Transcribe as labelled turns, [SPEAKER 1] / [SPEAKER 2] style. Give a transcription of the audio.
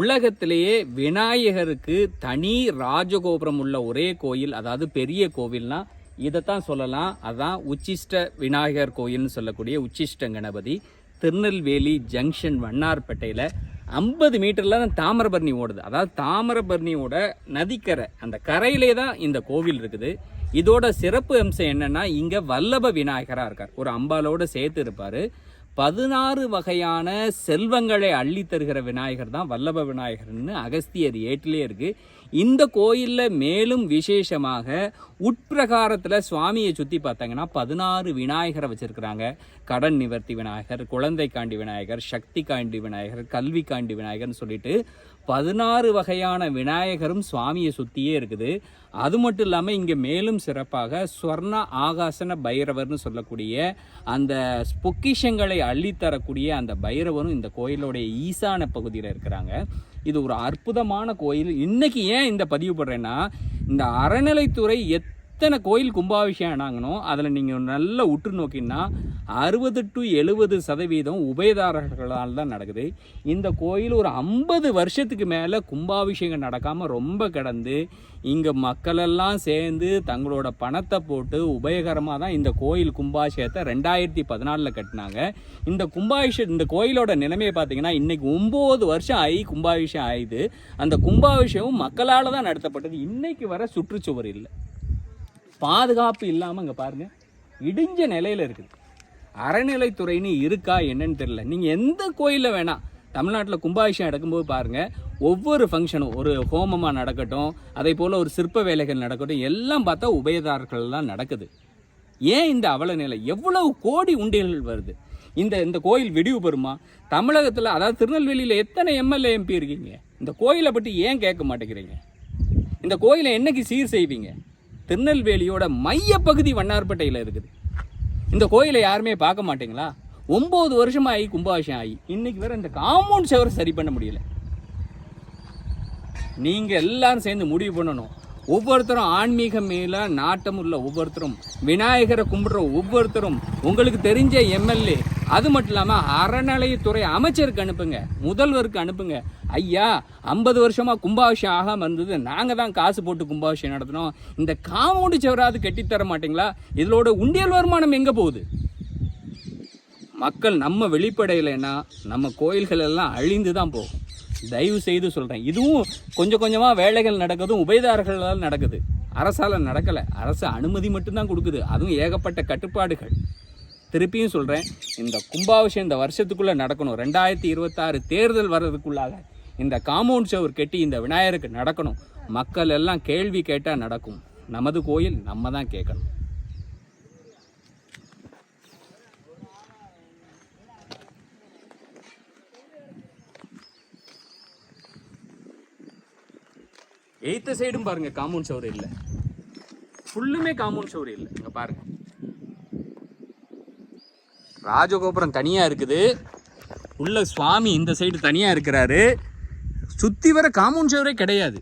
[SPEAKER 1] உலகத்திலேயே விநாயகருக்கு தனி ராஜகோபுரம் உள்ள ஒரே கோயில் அதாவது பெரிய கோவில்னா இதைத்தான் சொல்லலாம். அதான் உச்சிஷ்ட விநாயகர் கோயில்னு சொல்லக்கூடிய உச்சிஷ்ட கணபதி. திருநெல்வேலி ஜங்ஷன் வண்ணார்பேட்டையில் ஐம்பது மீட்டரில் தான் தாமிரபரணி ஓடுது. அதாவது தாமிரபரணியோட நதிக்கரை அந்த கரையிலே தான் இந்த கோவில் இருக்குது. இதோட சிறப்பு அம்சம் என்னென்னா இங்கே வல்லப விநாயகராக இருக்கார். ஒரு அம்பாலோடு சேர்த்து இருப்பார். பதினாறு வகையான செல்வங்களை அள்ளி தருகிற விநாயகர் தான் வல்லப விநாயகர்னு அகஸ்தியர் ஏட்டிலே இருக்கு. இந்த கோயிலில் மேலும் விசேஷமாக உட்பிரகாரத்தில் சுவாமியை சுற்றி பார்த்தாங்கன்னா பதினாறு விநாயகரை வச்சுருக்கிறாங்க. கடன் நிவர்த்தி விநாயகர் குழந்தை காண்டி விநாயகர் சக்தி காண்டி விநாயகர் கல்வி காண்டி விநாயகர்னு சொல்லிட்டு பதினாறு வகையான விநாயகரும் சுவாமியை சுற்றியே இருக்குது. அது மட்டும் இல்லாமல் இங்கே மேலும் சிறப்பாக ஸ்வர்ண ஆகாசன பைரவர்னு சொல்லக்கூடிய அந்த பொக்கிஷங்களை அள்ளித்தரக்கூடிய அந்த பைரவரும் இந்த கோயிலோடைய ஈசான பகுதியில் இருக்கிறாங்க. இது ஒரு அற்புதமான கோயில். இன்னைக்கு ஏன் இந்த பதிவு படுறேன்னா இந்த அறநிலைத்துறை எத் எத்தனை கோயில் கும்பாபிஷேகம் ஆனாங்கனோ அதில் நீங்கள் நல்லா உற்று நோக்கினா அறுபது டு எழுபது சதவீதம் உபயதாரர்களால் தான் நடக்குது. இந்த கோயில் ஒரு ஐம்பது வருஷத்துக்கு மேலே கும்பாபிஷேகம் நடக்காமல் ரொம்ப கிடந்து இங்கே மக்களெல்லாம் சேர்ந்து தங்களோட பணத்தை போட்டு உபயகரமாக தான் இந்த கோயில் கும்பாபிஷேகத்தை ரெண்டாயிரத்தி பதினாலில் கட்டினாங்க. இந்த கும்பாபிஷே இந்த கோயிலோட நிலைமையை பார்த்தீங்கன்னா இன்றைக்கி ஒம்பது வருஷம் ஆகி கும்பாபிஷேகம் ஆயுது. அந்த கும்பாபிஷேகம் மக்களால் தான் நடத்தப்பட்டது. இன்றைக்கி வர சுற்றுச்சுவர் இல்லை. பாதுகாப்பு இல்லாமல் இங்கே பாருங்க இடிஞ்ச நிலையில் இருக்குது. அறநிலைத்துறைன்னு இருக்கா என்னன்னு தெரியல. நீங்கள் எந்த கோயிலில் வேணால் தமிழ்நாட்டில் கும்பாபிஷேகம் நடக்கும்போது பாருங்கள் ஒவ்வொரு ஃபங்க்ஷனும் ஒரு ஹோமமாக நடக்கட்டும் அதே போல் ஒரு சிற்ப வேலைகள் நடக்கட்டும் எல்லாம் பார்த்தா உபயதாரர்கள்லாம் நடக்குது. ஏன் இந்த அவல நிலை எவ்வளவு கோடி உண்டியல்கள் வருது. இந்த இந்த கோயில் விடிவு பெறுமா? தமிழகத்தில் அதாவது திருநெல்வேலியில் எத்தனை எம்எல்ஏ எம்பி இருக்கீங்க? இந்த கோயிலை பற்றி ஏன் கேட்க மாட்டேங்கிறீங்க? இந்த கோயிலை என்னைக்கு சீர் செய்வீங்க? திருநெல்வேலியோட மையப்பகுதி வண்ணார்பேட்டையில் இருக்குது. இந்த கோயிலை யாருமே பார்க்க மாட்டீங்களா? ஒம்பது வருஷம் ஆகி கும்பாபிஷம் ஆகி இன்னைக்கு வேற இந்த காம்பவுண்ட் செவர் சரி பண்ண முடியல. நீங்க எல்லாரும் சேர்ந்து முடிவு பண்ணணும். ஒவ்வொருத்தரும் ஆன்மீகம் மேல நாட்டம் உள்ள ஒவ்வொருத்தரும் விநாயகரை கும்பிடுற ஒவ்வொருத்தரும் உங்களுக்கு தெரிஞ்ச எம்எல்ஏ அது மட்டும் இல்லாமல் அறநிலையத்துறை அமைச்சருக்கு அனுப்புங்க முதல்வருக்கு அனுப்புங்க. ஐயா ஐம்பது வருஷமாக கும்பாபிஷேகம் ஆகாமல் இருந்தது. நாங்கள் தான் காசு போட்டு கும்பாபிஷேகம் நடத்தினோம். இந்த காமௌண்டு செவராது கட்டித்தர மாட்டிங்களா? இதோட உண்டியல் வருமானம் எங்கே போகுது? மக்கள் நம்ம வெளிப்படையிலன்னா நம்ம கோயில்கள் எல்லாம் அழிந்து தான் போகும். தயவு செய்து சொல்கிறேன் இதுவும் கொஞ்சம் கொஞ்சமாக வேலைகள் நடக்குதும் உபயதாரர்களால் நடக்குது. அரசால் நடக்கலை. அரசு அனுமதி மட்டும்தான் கொடுக்குது. அதுவும் ஏகப்பட்ட கட்டுப்பாடுகள். திருப்பியும் சொல்கிறேன் இந்த கும்பாபிஷேகம் இந்த வருஷத்துக்குள்ளே நடக்கணும். ரெண்டாயிரத்தி இருபத்தாறு தேர்தல் வர்றதுக்குள்ளாக இந்த காம்பவுண்ட் சுவர் கட்டி இந்த விநாயகருக்கு நடக்கணும். மக்கள் எல்லாம் கேள்வி கேட்டால் நடக்கும். நமது கோயில் நம்ம தான் கேட்கணும். எய்த்த சைடும் பாருங்க காம்பவுண்ட் சவுர் இல்லை. ஃபுல்லுமே காம்பவுண்ட் சவுர் இல்லை. இங்க பாருங்க. ராஜகோபுரம் தனியா இருக்குது. உள்ள சுவாமி இந்த சைடு தனியா இருக்கிறாரு. சுற்றி வர காம்பவுண்ட் சுவரே கிடையாது.